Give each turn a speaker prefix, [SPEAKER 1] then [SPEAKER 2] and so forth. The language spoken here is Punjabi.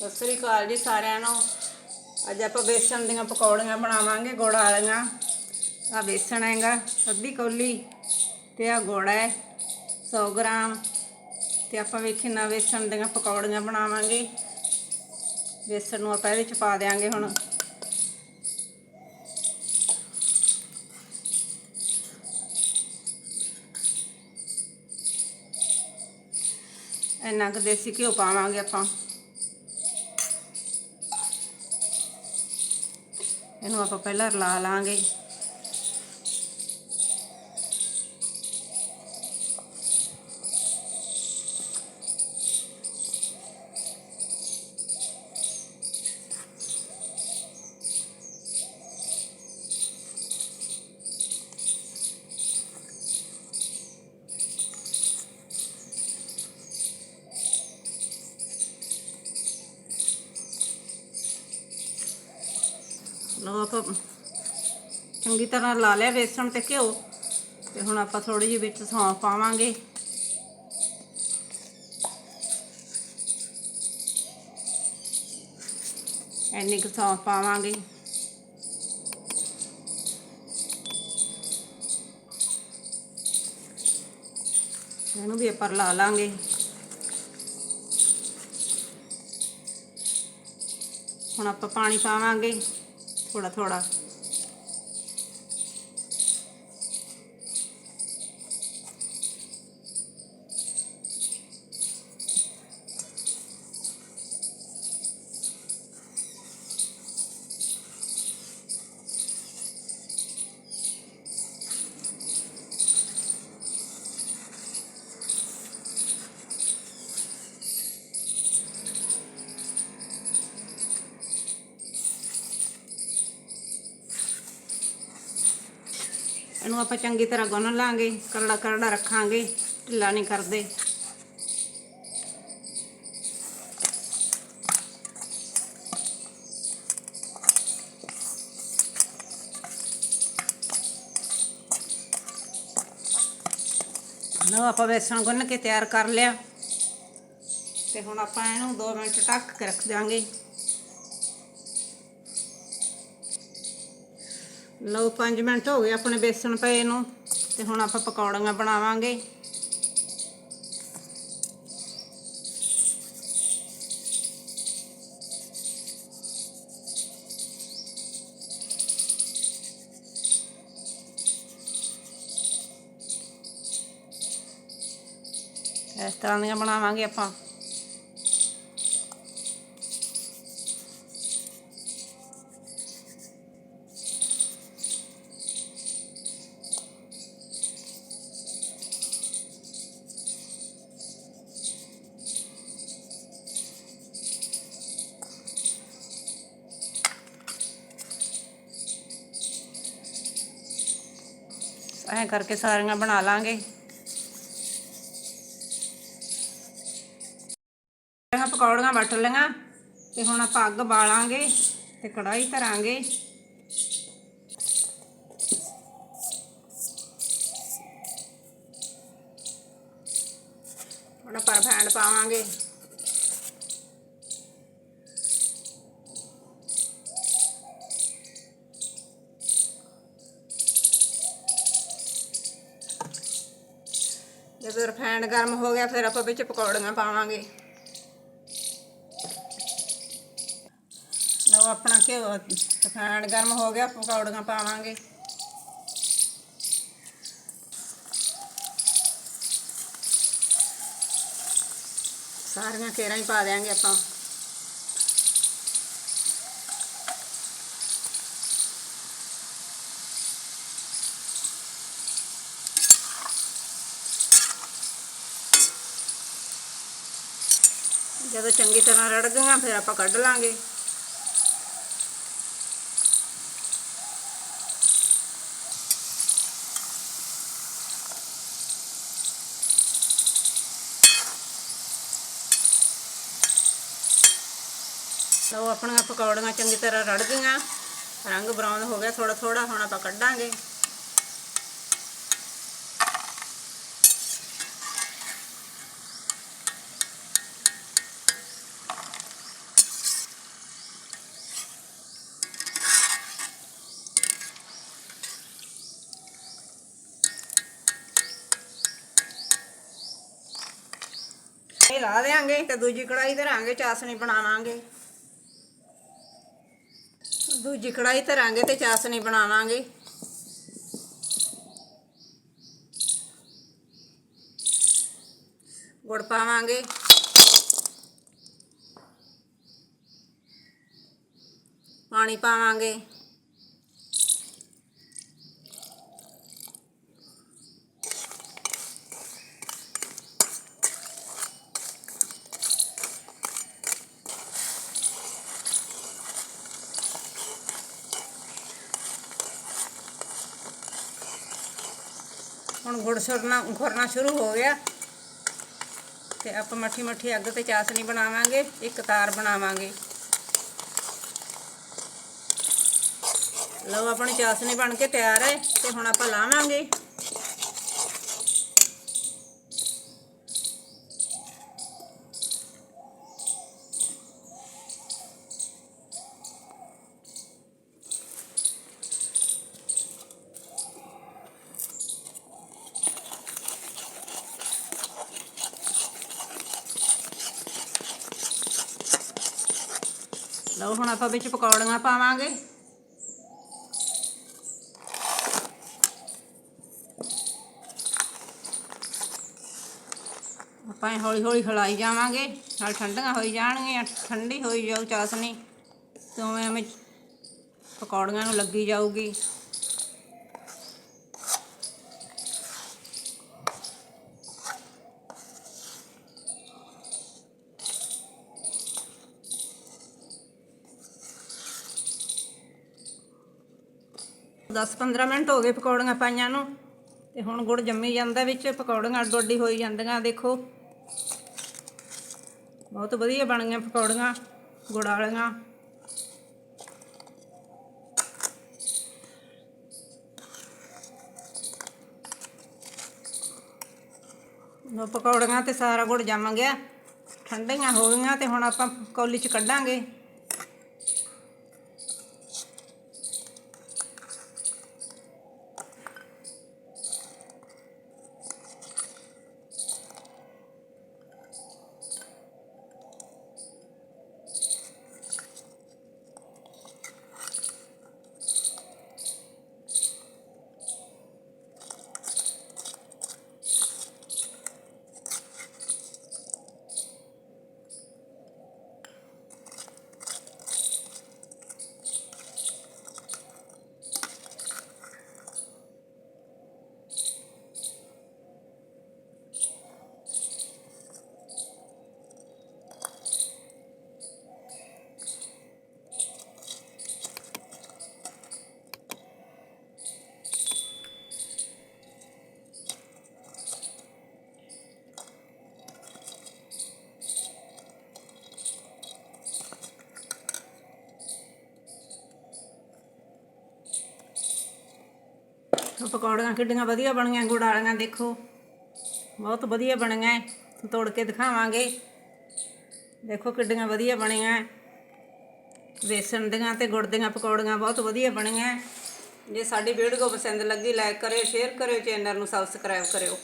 [SPEAKER 1] ਸਤਿ ਸ੍ਰੀ ਅਕਾਲ ਜੀ ਸਾਰਿਆਂ ਨੂੰ। ਅੱਜ ਆਪਾਂ ਬੇਸਣ ਦੀਆਂ ਪਕੌੜੀਆਂ ਬਣਾਵਾਂਗੇ, ਗੁੜ ਵਾਲੀਆਂ। ਆ ਬੇਸਣ ਹੈਗਾ, ਅੱਧੀ ਕੌਲੀ ਤੇ ਆ ਗੁੜ ਹੈ 100 ਗ੍ਰਾਮ। ਤੇ ਆਪਾਂ ਵੇਖੇ ਨਾ ਬੇਸਣ ਦੀਆਂ ਪਕੌੜੀਆਂ ਬਣਾਵਾਂਗੇ। ਬੇਸਣ ਨੂੰ ਆਪਾਂ ਇਹਦੇ ਚ ਪਾ ਦਿਆਂਗੇ ਹੁਣ। ਇੰਨਾ ਕੁ ਦੇਸੀ ਘਿਓ ਪਾਵਾਂਗੇ ਆਪਾਂ। ਇਹਨੂੰ ਆਪਾਂ ਪਹਿਲਾਂ ਰਲਾ ਲਾਂਗੇ। ਲਓ ਆਪਾਂ ਚੰਗੀ ਤਰ੍ਹਾਂ ਲਾ ਲਿਆ ਬੇਸਣ ਤੇ ਘਿਓ ਤੇ ਹੁਣ ਆਪਾਂ ਥੋੜੀ ਜਿਹੀ ਵਿੱਚ ਸੌਂਫ ਪਾਵਾਂਗੇ। ਇੰਨੀ ਕੁ ਸੌਂਫ ਪਾਵਾਂਗੇ। ਇਹਨੂੰ ਵੀ ਆਪਾਂ ਲਾ ਲਾਂਗੇ। ਹੁਣ ਆਪਾਂ ਪਾਣੀ ਪਾਵਾਂਗੇ। ਥੋੜਾ ਥੋੜਾ ਇਹਨੂੰ ਆਪਾਂ ਚੰਗੀ ਤਰ੍ਹਾਂ ਗੁੰਨ ਲਾਂਗੇ, ਕਰੜਾ ਕਰੜਾ ਰੱਖਾਂਗੇ, ਢਿੱਲਾ ਨਹੀਂ ਕਰਦੇ। ਲਓ ਆਪਾਂ ਬੇਸਣ ਗੁੰਨ ਕੇ ਤਿਆਰ ਕਰ ਲਿਆ। ਤੇ ਹੁਣ ਆਪਾਂ ਇਹਨੂੰ 2 ਮਿੰਟ ਢੱਕ ਕੇ ਰੱਖ ਦਿਆਂਗੇ। ਲਓ 5 ਮਿੰਟ ਹੋ ਗਏ ਆਪਣੇ ਬੇਸਣ ਪਏ ਨੂੰ ਤੇ ਹੁਣ ਆਪਾਂ ਪਕੌੜੀਆਂ ਬਣਾਵਾਂਗੇ। ਇਸ ਤਰ੍ਹਾਂ ਦੀਆਂ ਬਣਾਵਾਂਗੇ ਆਪਾਂ। ਐਂ ਕਰਕੇ ਸਾਰੀਆਂ ਬਣਾ ਲਾਂਗੇ। ਇਹ ਪਕੌੜੀਆਂ ਵੱਟ ਲਈਆਂ ਤੇ ਹੁਣ ਆਪਾਂ ਅੱਗ ਬਾਲਾਂਗੇ ਤੇ ਕੜਾਈ ਧਰਾਂਗੇ। ਹੁਣ ਆਪਾਂ ਫੈਂਡ ਪਾਵਾਂਗੇ। ਜਦੋਂ ਰਿਫਾਈਂਡ ਗਰਮ ਹੋ ਗਿਆ, ਫਿਰ ਆਪਾਂ ਵਿੱਚ ਪਕੌੜੀਆਂ ਪਾਵਾਂਗੇ। ਲਓ, ਆਪਣਾ ਘਿਓ ਰਿਫਾਈਂਡ ਗਰਮ ਹੋ ਗਿਆ, ਪਕੌੜੀਆਂ ਪਾਵਾਂਗੇ। ਸਾਰੀਆਂ ਕੇਰਾਂ ਹੀ ਪਾ ਦਿਆਂਗੇ ਆਪਾਂ। ਜਦੋਂ ਚੰਗੀ ਤਰ੍ਹਾਂ ਰੜ ਗਈਆਂ ਫਿਰ ਆਪਾਂ ਕੱਢ ਲਾਂਗੇ। ਲਓ, ਆਪਣੀਆਂ ਪਕੌੜੀਆਂ ਚੰਗੀ ਤਰ੍ਹਾਂ ਰੜ ਗਈਆਂ। ਰੰਗ ਬਰਾਊਨ ਹੋ ਗਿਆ ਥੋੜਾ ਥੋੜਾ ਹੁਣ ਆਪਾਂ ਕੱਢਾਂਗੇ। ਲਾ ਦੇਾਂਗੇ ਤੇ ਦੂਜੀ ਕੜਾਈ ਧਰਾਂਗੇ ਚਾਸਣੀ ਬਣਾਵਾਂਗੇ। ਦੂਜੀ ਕੜਾਈ ਧਰਾਂਗੇ ਤੇ ਚਾਸਣੀ ਬਣਾਵਾਂਗੇ। ਗੁੜ ਪਾਵਾਂਗੇ। ਪਾਣੀ ਪਾਵਾਂਗੇ। ਹੁਣ ਗੁੜ ਸੁਰਨਾ ਖੁਰਨਾ ਸ਼ੁਰੂ ਹੋ ਗਿਆ। ਤੇ ਆਪਾਂ ਮੱਠੀ ਮੱਠੀ ਅੱਗ ਤੇ ਚਾਸਣੀ ਬਣਾਵਾਂਗੇ, ਇੱਕ ਤਾਰ ਬਣਾਵਾਂਗੇ। ਲਓ, ਆਪਣੀ ਚਾਸਣੀ ਬਣ ਕੇ ਤਿਆਰ ਹੈ, ਤੇ ਹੁਣ ਆਪਾਂ ਲਾਵਾਂਗੇ। ਲਓ ਹੁਣ ਆਪਾਂ ਵਿੱਚ ਪਕੌੜੀਆਂ ਪਾਵਾਂਗੇ। ਆਪਾਂ ਹੌਲੀ ਹੌਲੀ ਹਿਲਾਈ ਜਾਵਾਂਗੇ। ਨਾਲ ਠੰਡੀਆਂ ਹੋਈ ਜਾਣਗੀਆਂ, ਠੰਡੀ ਹੋਈ ਜਾਊ ਚਾਸਨੀ। ਤੇ ਉਵੇਂ ਐਵੇਂ ਪਕੌੜੀਆਂ ਨੂੰ ਲੱਗੀ ਜਾਊਗੀ। ਦਸ 15 ਮਿੰਟ ਹੋ ਗਏ ਪਕੌੜੀਆਂ ਪਾਈਆਂ ਨੂੰ। ਤੇ ਹੁਣ ਗੁੜ ਜੰਮੀ ਜਾਂਦਾ ਵਿੱਚ, ਪਕੌੜੀਆਂ ਅੱਡੋ ਹੋਈ ਜਾਂਦੀਆਂ, ਦੇਖੋ। ਬਹੁਤ ਵਧੀਆ ਬਣ ਗਈਆਂ ਪਕੌੜੀਆਂ, ਗੁੜ ਵਾਲੀਆਂ। ਉਹ ਪਕੌੜੀਆਂ ਤੇ ਸਾਰਾ ਗੁੜ ਜੰਮ ਗਿਆ। ਠੰਡੀਆਂ ਹੋ ਗਈਆਂ ਤੇ ਹੁਣ ਆਪਾਂ ਕੌਲੀ ਚ ਕੱਢਾਂਗੇ। ਪਕੌੜੀਆਂ ਕਿੱਡੀਆਂ ਵਧੀਆ ਬਣੀਆਂ ਗੁੜ ਵਾਲੀਆਂ ਦੇਖੋ। ਬਹੁਤ ਵਧੀਆ ਬਣੀਆਂ ਤੋੜ ਕੇ ਦਿਖਾਵਾਂਗੇ। ਦੇਖੋ ਕਿੱਡੀਆਂ ਵਧੀਆ ਬਣੀਆਂ ਵੇਸਣ ਦੀਆਂ ਤੇ ਗੁੜ ਦੀਆਂ ਪਕੌੜੀਆਂ ਬਹੁਤ ਵਧੀਆ ਬਣੀਆਂ ਜੇ ਸਾਡੀ ਵੀਡੀਓ ਪਸੰਦ ਲੱਗੀ ਲਾਈਕ ਕਰਿਓ ਸ਼ੇਅਰ ਕਰਿਓ ਚੈਨਲ ਨੂੰ ਸਬਸਕ੍ਰਾਈਬ ਕਰਿਓ।